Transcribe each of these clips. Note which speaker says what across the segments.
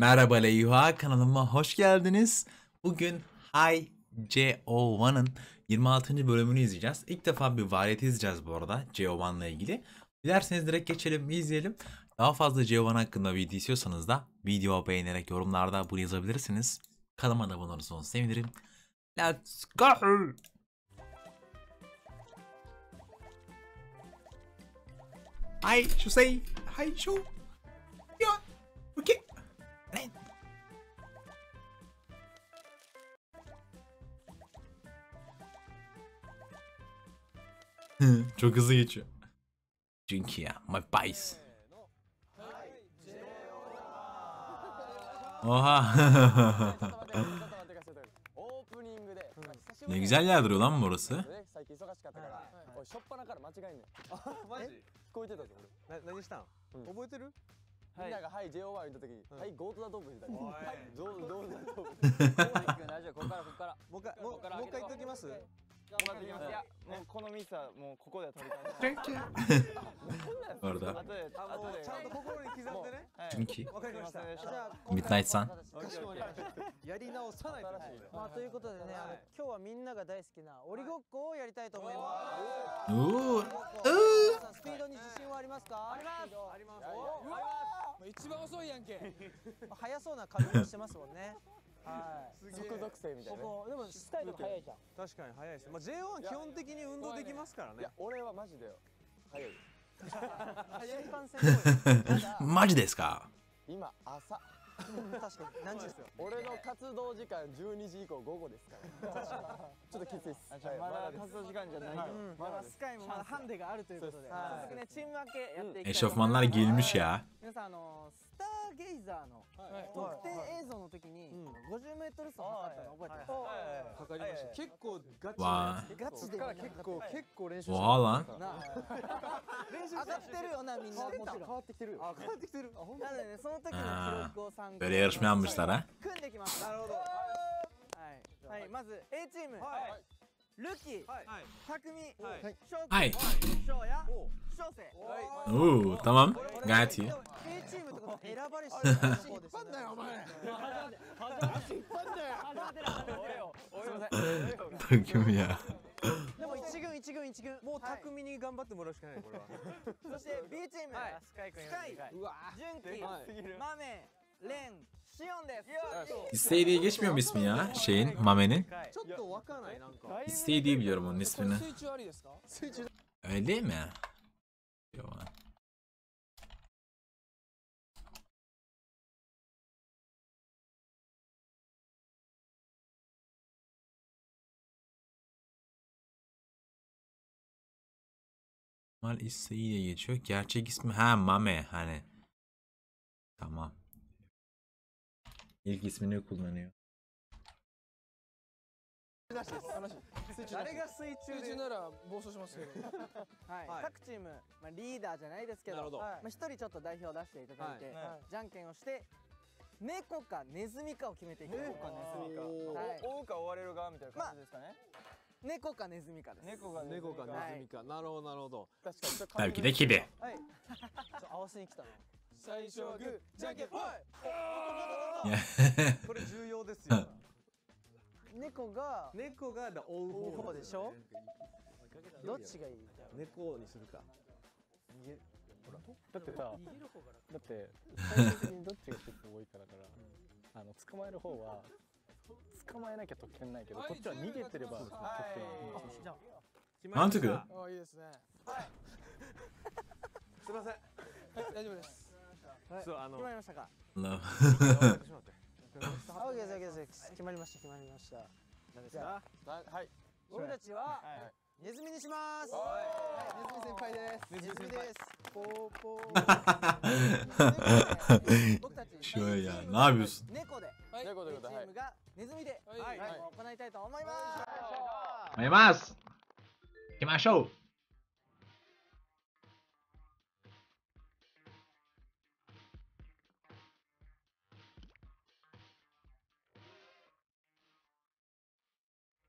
Speaker 1: Merhaba Leyha kanalıma hoş geldiniz. Bugün Hi JO1'ın 26. bölümünü izleyeceğiz. İlk defa bir variyeti izleyeceğiz bu arada JO1 ile ilgili. Dilerseniz direkt geçelim izleyelim. Daha fazla JO1 hakkında video istiyorsanız da video beğenerek yorumlarda bunu yazabilirsiniz. Kanalıma da abone olursanız sevinirim. Let's go! Hi, say. Hi, şu. Ya. Okay. Çok hızlı geçiyor. Çünkü ya, my bice. Oha. ne güzel yer duruyor lan burası.
Speaker 2: みんなが「はい JO1」言った時に「
Speaker 3: うん。
Speaker 2: はいゴートダドーブ」言ったはいゾウゾウダドーブ
Speaker 4: 大丈夫ここからここから。
Speaker 3: もう一回もう一回言っときます？
Speaker 4: 頑張っていきますいやもうこのミスはもうここで取り返す
Speaker 1: Orada.
Speaker 4: 後で
Speaker 3: あも
Speaker 4: 後で。
Speaker 3: うちゃんと心に刻んでね。わかりました。
Speaker 4: すいませんでした
Speaker 3: じゃあ
Speaker 1: Midnight Sun.
Speaker 3: かしこまりましたやり直さない
Speaker 5: まあということでね、あの
Speaker 3: はい
Speaker 5: 今日はみんなが大好きな鬼ごっこをやりたいと思います。スピードに自信はありますか？あります。
Speaker 3: あります
Speaker 5: 一番遅いやんけ。速そうな感じしてますもんね。はい。
Speaker 2: 速属性みたいなね
Speaker 5: でもスタイルが速いじゃん。
Speaker 3: 確かに早いですまあ J1 基本的に運動できますからね
Speaker 2: いや俺はマジでよ早い。
Speaker 1: マジですか？
Speaker 2: 今朝
Speaker 5: うん確かに何時ですよ。
Speaker 2: 俺の活動時間12時以降午後ですからちょっときついっすはい
Speaker 4: まだ活動時間じゃない。
Speaker 2: まだ
Speaker 5: スカイもまだハンデがあるということで。
Speaker 2: はい
Speaker 5: 早速ねチーム分けやっていきたいと思います。
Speaker 1: Eşofmanlar giyilmiş ya.
Speaker 5: 皆さんあのスターゲイザーの
Speaker 3: はい。
Speaker 5: 得点映像の時に
Speaker 3: うん。
Speaker 5: 50メートル走測ったの覚えてます？
Speaker 3: かかりました。結構ガチ
Speaker 1: わ
Speaker 5: ガチで。
Speaker 3: 結構結構練習
Speaker 1: Oha lan.
Speaker 5: な上がってるよなみんな。もちろん。
Speaker 2: 変わってきてるよ。
Speaker 3: あ変わってきてる。あ本当
Speaker 5: なのでねその時の記録を参考
Speaker 1: Böyle yarışma yapmışlar ha.
Speaker 5: 組んできます。
Speaker 3: なるほど。
Speaker 5: はい、はい、まず A チーム、
Speaker 3: はい
Speaker 5: ルキ、
Speaker 3: はい。
Speaker 5: 匠、
Speaker 3: はい。
Speaker 5: 翔くん
Speaker 1: はい。
Speaker 5: 翔也、翔生。
Speaker 1: Oo, tamam. Gayet iyi.
Speaker 5: A チ？ームってことは選ばれし者の方ですね
Speaker 3: お前
Speaker 1: Takım ya.
Speaker 5: でも一軍一軍一軍。
Speaker 3: もう
Speaker 5: はい。
Speaker 3: 匠に頑張ってもらうしかないこれは。
Speaker 5: そして B チーム、
Speaker 4: スカイ君
Speaker 5: スカイ。
Speaker 3: うわ
Speaker 5: 純喜、
Speaker 3: はい。
Speaker 5: マメ、
Speaker 1: İsteydiği geçmiyor mu ismi ya? Şeyin, Mamen'in. İsteydiği biliyorum onun ismini. Öyle mi? Yok. Normal geçiyor. Gerçek ismi ha Mame hani. Tamam. İlk ismini kullanıyor.
Speaker 3: 誰が水中で
Speaker 6: なら暴走しますけど
Speaker 5: はい、
Speaker 3: はい
Speaker 5: 各チーム、まあ、リーダーじゃないですけど、
Speaker 3: なるほど。
Speaker 5: まあ、一人ちょっと代表出していただいて、
Speaker 3: はい。
Speaker 5: じゃんけんをして、猫かネズミかを決めていきます。
Speaker 4: 猫かネズミか。
Speaker 5: はい。
Speaker 4: 追うか追われる側みたいな感じですかね。
Speaker 5: 猫かネズミかです。
Speaker 4: 猫が
Speaker 3: 猫かネズミか。なるほどなるほど。
Speaker 2: 確かにちょっと
Speaker 1: Tabii ki de kedi.
Speaker 5: はい。合わせに来たの。
Speaker 3: 最初はグーじゃんけんぽい.これ重要ですよ。
Speaker 5: 猫が
Speaker 3: 猫がだ追う方
Speaker 5: 方でしょ？どっちがいい？
Speaker 3: 猫にするか。
Speaker 7: だってさ、だって最終的にどっちが結構多いかだから、あの捕まえる方は捕まえなきゃ得点ないけど、こっちは逃げてれば得点
Speaker 5: じゃあ
Speaker 1: なんていう
Speaker 6: あいいですね。
Speaker 3: すいません。
Speaker 6: はい大丈夫です
Speaker 3: そうあの
Speaker 5: 決まりましたか？オッケーですオッケーです。決まりました決まりました。
Speaker 3: 何ですか？
Speaker 2: はい
Speaker 5: 俺たちはネズミにします。はい、ネズミ先輩です。ネズミです。ポーポー。僕たち?猫で、
Speaker 6: はい
Speaker 2: 猫ではい
Speaker 5: チームがネズミで、
Speaker 6: はい
Speaker 5: はい、
Speaker 6: はい
Speaker 5: 行いたいと思います。
Speaker 1: Maymaz. Kime show?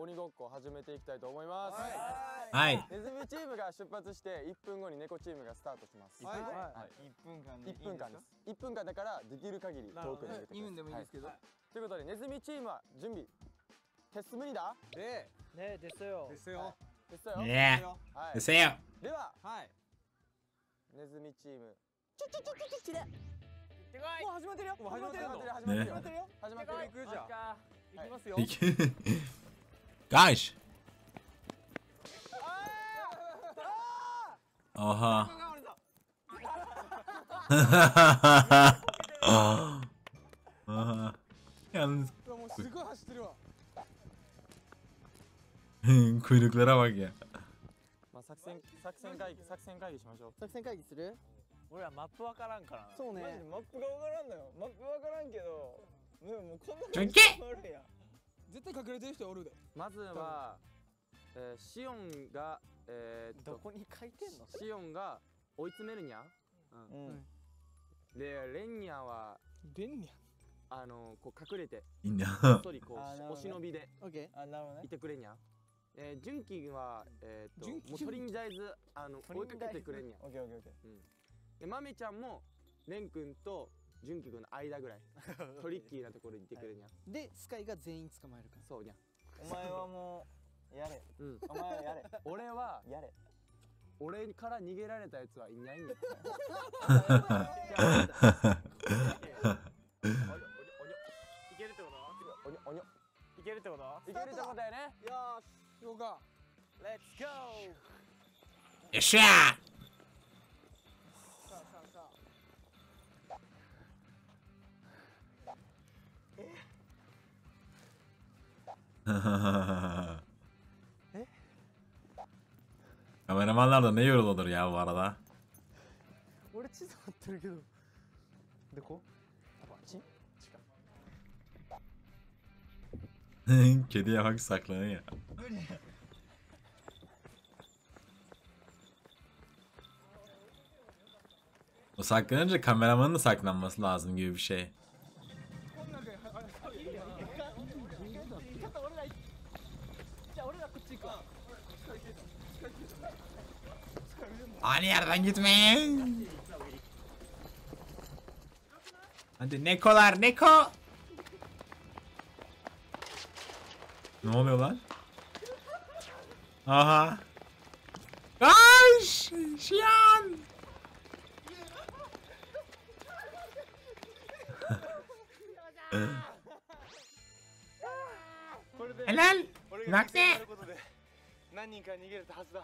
Speaker 2: 鬼ごっこを始めていきたいと思います。
Speaker 1: はい、はい、
Speaker 2: ネズミチームが出発して1分後に猫チームがスタートします。
Speaker 6: はい、はい。
Speaker 4: は、1分間で
Speaker 2: 1分間です。1分間だからできる限り遠くに入てください
Speaker 6: 2分でもいいですけど、
Speaker 2: ということでネズミチームは準備テスムニだ？
Speaker 3: で。
Speaker 5: ねですよ。
Speaker 3: ですよ、
Speaker 2: ですよ。
Speaker 1: ね。えですよ。
Speaker 2: では、
Speaker 3: はい、
Speaker 2: ネズミチームちょちょちょちょちょちれってこいもう始まってるよ
Speaker 3: もう始まってるよ
Speaker 2: 始まってるよ始まってるよ、ね、始まる
Speaker 3: 行くじゃん
Speaker 2: 行きますよ
Speaker 1: Guys. Oha. Oha. Yalnız kuyruklara bak ya.
Speaker 2: まあ作戦作戦会議作戦会議しましょう
Speaker 5: 作戦会議する？
Speaker 4: 俺らマップわからんからな
Speaker 5: そうね
Speaker 4: マジでマップがわからんのよマップわからんけどでももうこんな
Speaker 1: ちょいけ
Speaker 6: 絶対隠れてる人おるで。
Speaker 2: まずは、えー、シオンがえー、っと
Speaker 4: どこに書いてんの？
Speaker 2: シオンが追い詰めるにゃ。
Speaker 4: うん。
Speaker 2: でレンニャは
Speaker 6: レンニ
Speaker 2: あのこう隠れてこ
Speaker 4: あーなるほどね。
Speaker 2: うお忍びで
Speaker 5: オッケ
Speaker 4: あなるほどね。
Speaker 2: いてくれにゃ。えー、純喜はえー、っともうとりあえずあの追いかけてくれにゃ。
Speaker 4: オッケーオッケーオッケ
Speaker 2: でマメちゃんもレン君と純喜君の間ぐらい。トリッキーなところにいてくれにゃ
Speaker 5: ーでスカイが全員捕まえるから。
Speaker 2: そうにゃ
Speaker 4: ーお前はもうやれ。
Speaker 2: うん。
Speaker 4: お前はやれ。
Speaker 2: 俺は
Speaker 4: やれ。
Speaker 2: 俺から逃げられたやつはいないんだ
Speaker 4: いけるってこと？
Speaker 2: おにょおにょ
Speaker 4: いけるってこと
Speaker 2: いけるってことだよね。
Speaker 6: よし行こうか
Speaker 4: Let's go
Speaker 1: よっしゃ
Speaker 6: さ
Speaker 1: Kameramanlar da ne yorulur ya bu arada.
Speaker 5: 원래 치즈
Speaker 1: Kediye bak saklanıyor. O saklanınca kameramanın da saklanması lazım gibi bir şey. Aynı yerden gitmeyin. Hadi Nekolar Neko. Ne oluyor lan? Aha. Kaç! Şiyan! Helal.
Speaker 4: 俺
Speaker 1: が犠牲になる
Speaker 4: ことで何人か逃げれたはずだ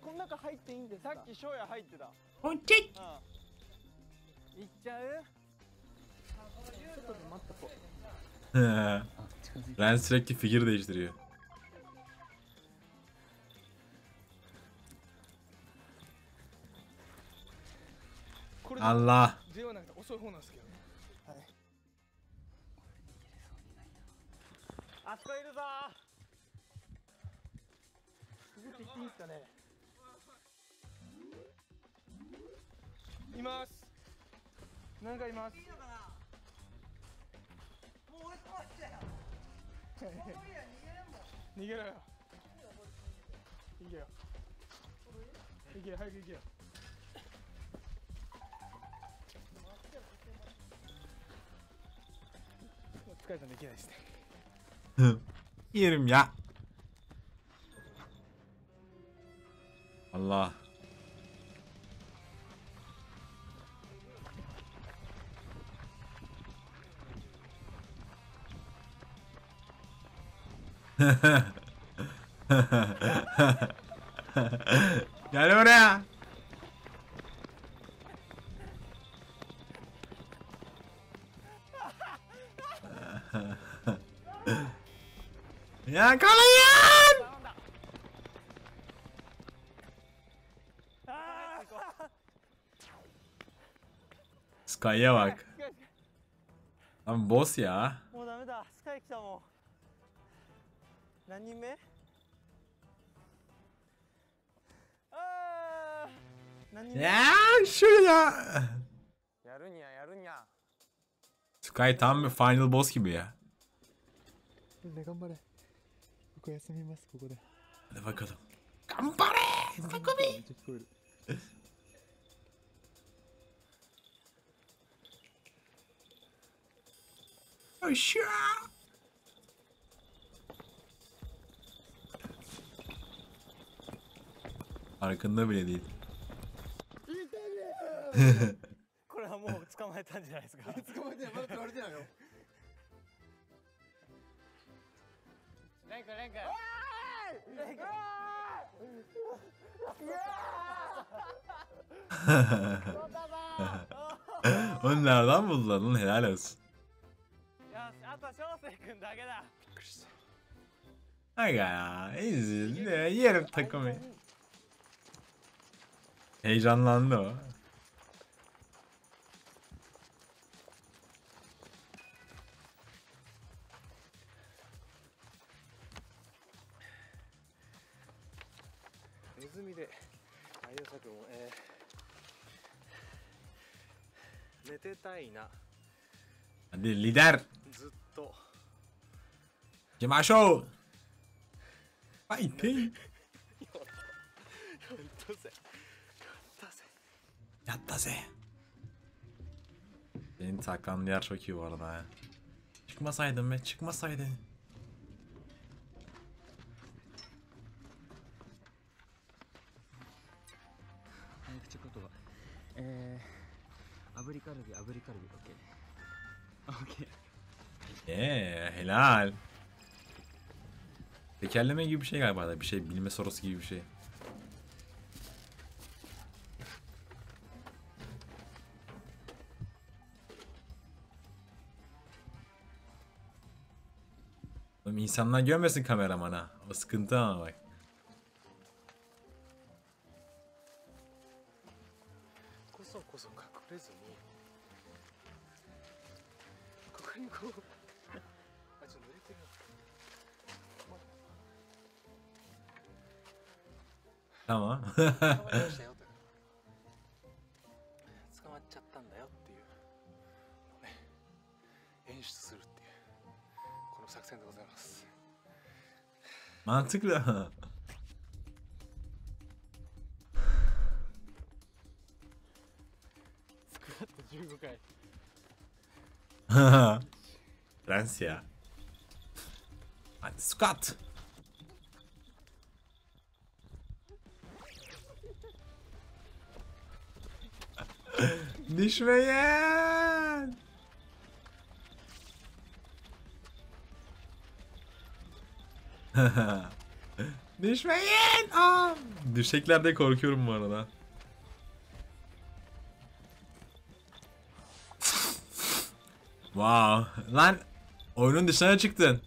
Speaker 5: えこの中入っていいんですか？
Speaker 4: さっき翔也入ってた。
Speaker 1: Ponçik.
Speaker 5: 行っちゃう？ちょっと待っとこう。
Speaker 1: Ren sürekli figür değiştiriyor.
Speaker 6: これで
Speaker 1: Allah.
Speaker 6: J はなんか遅い方なんですけどね。
Speaker 4: あそこいるぞ。
Speaker 6: くぐっていっていいですかねいます。なんかいます。逃げろよ。逃げよ行けよ。早く行けよ。疲れたんできないですね。
Speaker 1: Yerim ya. Allah. Gel buraya. Yakalayın! Sky'a bak. Lan boss ya.
Speaker 5: 何人目あー何人目
Speaker 1: Ya şuraya.
Speaker 4: やるにゃやるにゃ
Speaker 1: Sky tam bir final boss gibi ya.
Speaker 3: みんな頑張れ僕休みますここで
Speaker 1: Hadi bakalım. Gampare!
Speaker 3: めっち
Speaker 1: Farkında bile değil.
Speaker 5: これはもう捕まえたんじゃないですか
Speaker 3: 捕まえてないまだ捕まれてないよ
Speaker 4: レン君レン君
Speaker 1: Onu nereden buldular lan helal olsun.
Speaker 5: よしあと翔生君だけだ
Speaker 1: Aga ya ezildi de yerim takımı. Heyecanlandı o. Hadi lider.
Speaker 7: ずっと
Speaker 1: Yamaşo. Fighting. taze. Senin taklan yer çok iyi bu arada ha. Çıkmasaydın be çıkmasaydın. Eee ee, helal. Tekerleme gibi bir şey galiba da bir şey bilme sorusu gibi bir şey. Insanlar görmesin kameramana. O sıkıntı ama bak. Tamam.
Speaker 7: 捕まっちゃったんだよっていう演出するっていう作戦でございます
Speaker 1: Mantıklı.
Speaker 7: スクワット15回
Speaker 1: Prens ya. Hadi squat. Düşmeyin. Düşmeyin. Aa, düşeklerde korkuyorum bu arada. Wow. Lan oyunun dışına çıktın.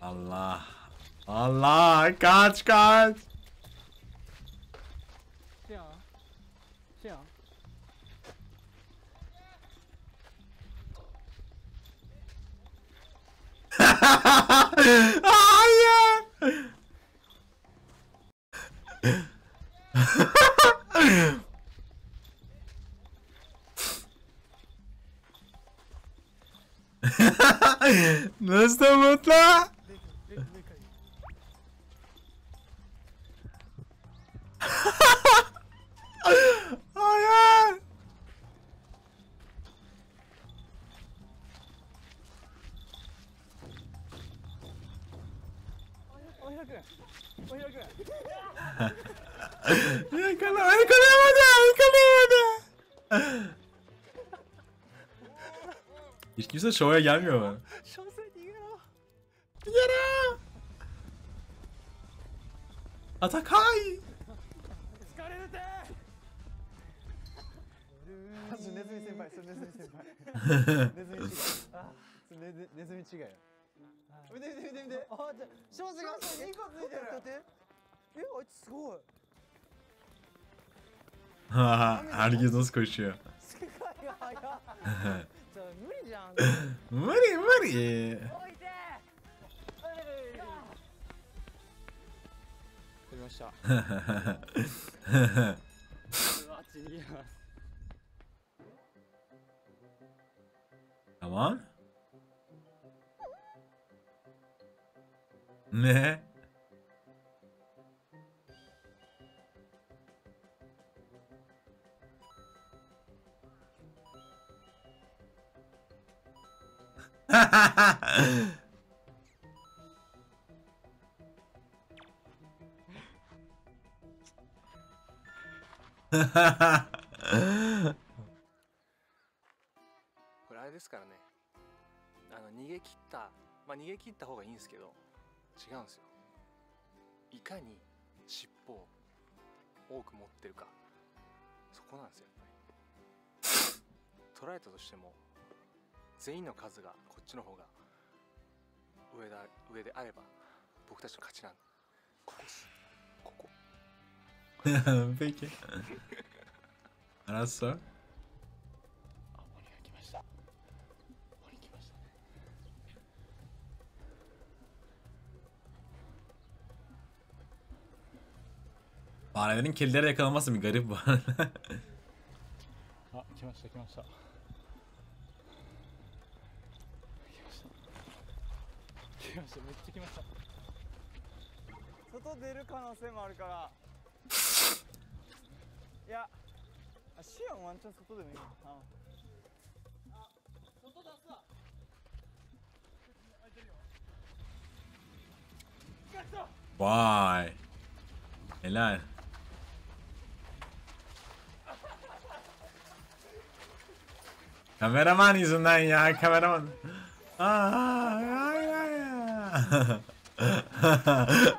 Speaker 1: Allah. Allah kaç kaç. Hayır. Nasıl mutlu? Hayır. Yakala, yakalayamadı, yakalayamadı. Hiç kimse şoya gelmiyor mu?
Speaker 5: Yara!
Speaker 1: Atakay!
Speaker 5: Nezumi'yi sevmem. Nezumi'yi sevmem. Nezumi'yi sevmem. Nezumi'yi sevmem. 見て見て見て見て。あじゃ小生がそう2個ついてる。待ってえあいつすごい。
Speaker 1: Herkes nasıl koşuyor?
Speaker 5: 世界が早っじゃあ無理じゃん。
Speaker 1: Mari mari.
Speaker 4: 取りました。
Speaker 8: あっち逃げます
Speaker 1: Tamam. Ne?
Speaker 7: これあれですからねあの逃げ切ったまあ逃げ切った方がいいんですけど違うんですよ。いかに尻尾を多く持ってるか。そこなんですよやっぱり。取られたとしても全員の数がこっちの方が上だ上であれば僕たちの勝ちなんで。ここです。ここ
Speaker 1: Farelerin kedileri yakalaması bir garip bu arada.
Speaker 7: あ来ました来ました来ました来ましためっちゃ来ました
Speaker 4: 外出る可能性もあるからいやあシアンワンチャン外でもいいよあ
Speaker 1: Vay. Helal. Kameraman yüzünden ya kameraman.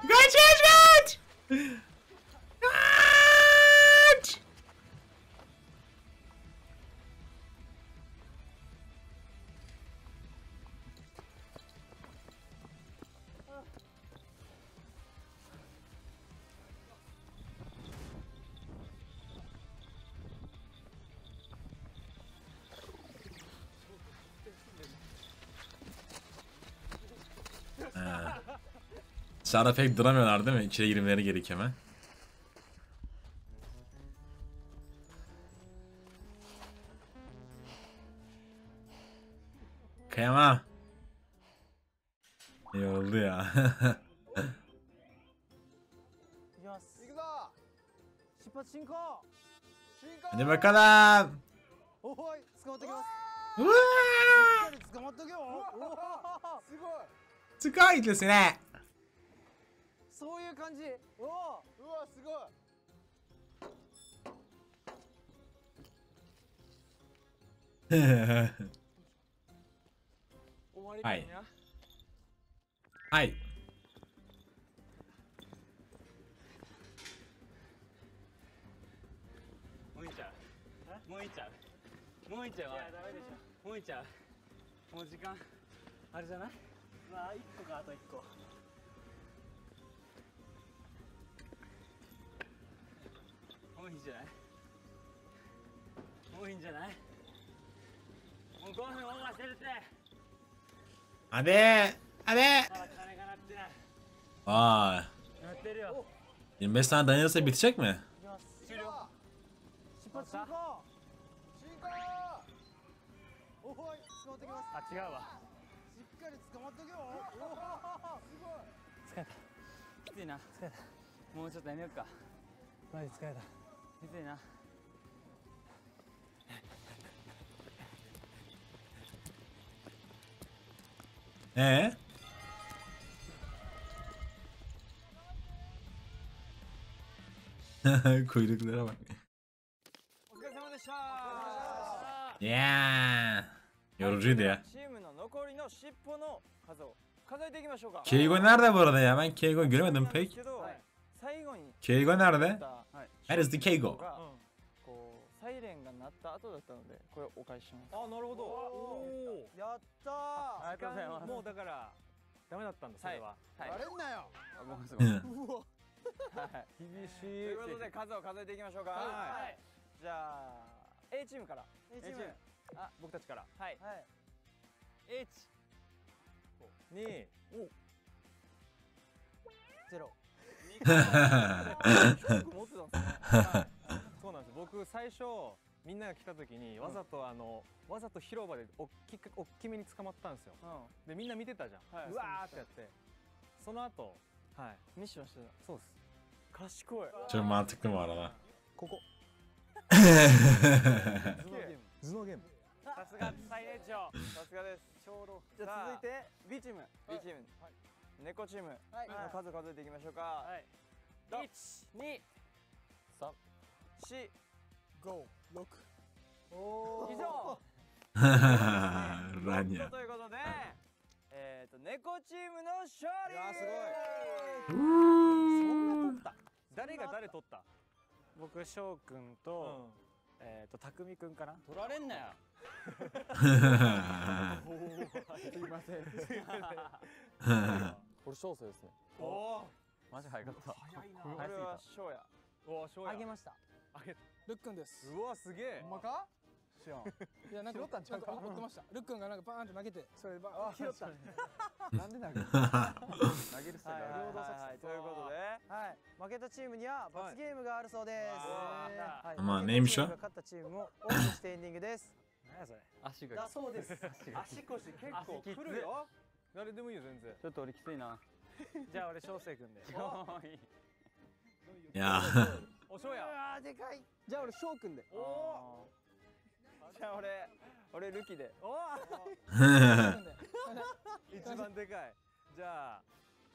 Speaker 1: Kaç kaç kaç. Serra pek duramıyorlar değil mi? İçeri girmeleri gerek hemen. Kıyamam.
Speaker 5: İyi oldu ya.
Speaker 1: Hadi bakalım. Sıkay desin he.
Speaker 5: そういう感じ。おお。うわすごい。
Speaker 1: はい。
Speaker 4: な
Speaker 1: はい。
Speaker 8: もういっちゃう？もういっちゃう？もういっちゃう？いやダメでしょ。もういっちゃう？もう時間あれじゃない？まあ一個かあと一個もういいんじゃない？もういいんじゃない？もう5分オーバーしてるって
Speaker 1: Hadi. Hadi.
Speaker 8: まだ鐘が鳴ってない。
Speaker 1: Vay.
Speaker 8: 鳴ってるよ。
Speaker 1: 25 tane dayanırsa bitecek mi?
Speaker 5: 行きます
Speaker 8: 終了。
Speaker 5: 出発進行進行おい捕まってきます
Speaker 8: あ違うわ。
Speaker 5: しっかり捕まっとけよ。おおすごい。
Speaker 8: 疲れた。きついな。疲れた。もうちょっとやめようか。マジ疲れたきついな
Speaker 1: Ee? Kuyruklara bak.
Speaker 4: お疲れ様でした
Speaker 1: Yeah. Yorucuydu ya.
Speaker 4: チームの残りの尻尾の数を数えていきましょうか
Speaker 1: Keigo nerede bu arada ya? Ben Keigo göremedim
Speaker 4: なんです
Speaker 1: pek.
Speaker 4: 敬語なる
Speaker 1: ね。は
Speaker 4: い、
Speaker 1: That is the 敬
Speaker 4: 語。こうサイレンが鳴った後だったのでこれお返しします。
Speaker 9: あなるほど。おおやったー。
Speaker 4: ありがとうございます。
Speaker 9: もうだからダメだったんだそれは、
Speaker 4: はい。
Speaker 9: はい、れんなよ。
Speaker 4: あごめんなさい、
Speaker 9: う、わ
Speaker 4: はい、
Speaker 9: 厳しい。
Speaker 4: ということで数を数えていきましょうか。
Speaker 9: はい、
Speaker 4: じゃあ A チームから。
Speaker 9: A チーム。あ僕たちから。
Speaker 4: はい、
Speaker 9: はい、お。ゼロ。そうなんです僕最初みんなが来た時にわざとあの、わざと広場でおっきくおっきめに捕まったんですよ。
Speaker 4: う
Speaker 9: でみんな見てたじゃん、
Speaker 4: はい。う
Speaker 9: わーってやって。その後はい。
Speaker 4: んミッションして
Speaker 9: そうです
Speaker 4: た。賢い
Speaker 1: Çok mantıklı bu arada.
Speaker 9: ここ
Speaker 1: 頭
Speaker 9: 頭脳ゲーム
Speaker 4: さすが最年長さすがです
Speaker 9: ちょうど
Speaker 4: じゃあ続いて
Speaker 9: B チーム
Speaker 4: B チーム猫チームの数数えていきましょうか。
Speaker 9: はい。
Speaker 4: 一二三四
Speaker 6: 五六
Speaker 9: お
Speaker 4: 以上。
Speaker 1: Rania.
Speaker 4: ということでえっと猫チームの勝利。
Speaker 9: いやすごい。そんな取った？誰が誰取った？
Speaker 8: 僕翔くんと、えっ、と匠くんかな？
Speaker 4: 取られんなよ。
Speaker 9: すいません。
Speaker 4: これ小生ですね。
Speaker 9: おお
Speaker 4: マジ早かった。
Speaker 9: 早いな。
Speaker 4: これは翔や。
Speaker 9: おおや
Speaker 6: あげました。
Speaker 9: あげ
Speaker 6: ルックンです。
Speaker 9: うわすげえ。
Speaker 6: ほんまか？
Speaker 9: 知らん。
Speaker 6: いやなんか
Speaker 9: 拾ったんちゃうか？
Speaker 6: なんか追ってました。ルックンがなんかバーンって投げてそれでバーン
Speaker 9: 拾った。なんで投げる
Speaker 4: 投げるスタイル
Speaker 9: はい
Speaker 4: ということで。
Speaker 9: はい負けたチームには罰ゲームがあるそうです。はい。
Speaker 1: まあ
Speaker 9: 負けた
Speaker 1: neymiş
Speaker 9: チー?ムが勝ったチームをオンにしてエンディングです。
Speaker 8: 何やそれ。
Speaker 4: 足
Speaker 9: だそうです。足腰結構くるよ。誰でもいいよ全然。
Speaker 4: ちょっと俺きついな
Speaker 8: じゃあ俺翔生くんで
Speaker 1: い。や
Speaker 9: おしょうや。
Speaker 6: でかい。じゃあ俺翔くんで。
Speaker 9: おお
Speaker 4: じゃあ俺俺ルキで。
Speaker 9: お
Speaker 6: 翔くんで。
Speaker 9: 一番でかい。じゃあ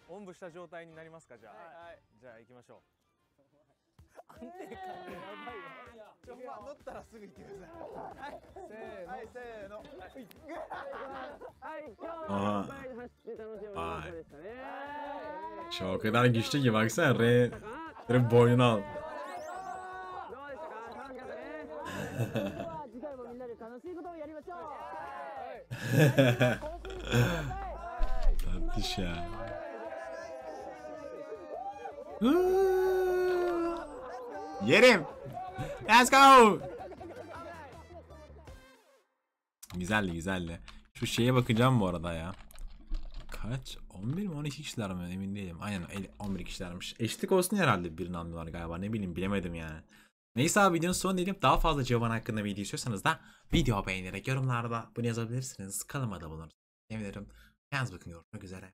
Speaker 9: おんぶした状態になりますかじゃあ。
Speaker 4: はい。
Speaker 9: じゃあ行きましょう。
Speaker 6: 安定感がやばいわ。ちょまあ乗ったらすぐ行って。ください。せーの。はい。せーの。
Speaker 4: はい。今日
Speaker 1: は
Speaker 4: いっぱい走って楽しい女の子でしたね。
Speaker 1: o kadar güçlü ki baksana re, re boynuna al.
Speaker 4: どうでしたか？楽 しかったねでは次回もみんなで楽しいことをやりましょう
Speaker 1: Tatlış ya. Yerim. Let's go. Güzeldi güzeldi. Şu şeye bakacağım bu arada ya. Kaç? 11 mi 12 kişiler mi emin değilim. Aynen el- 11 kişilermiş. Eşlik olsun herhalde birini almıyorlar galiba ne bileyim bilemedim yani. Neyse abi videonun sonu diyelim. Daha fazla Civan hakkında video istiyorsanız da video beğenerek yorumlarda bunu yazabilirsiniz. Kanalıma da bulunursunuz. Sevinirim. Kendinize bakın görüşmek üzere.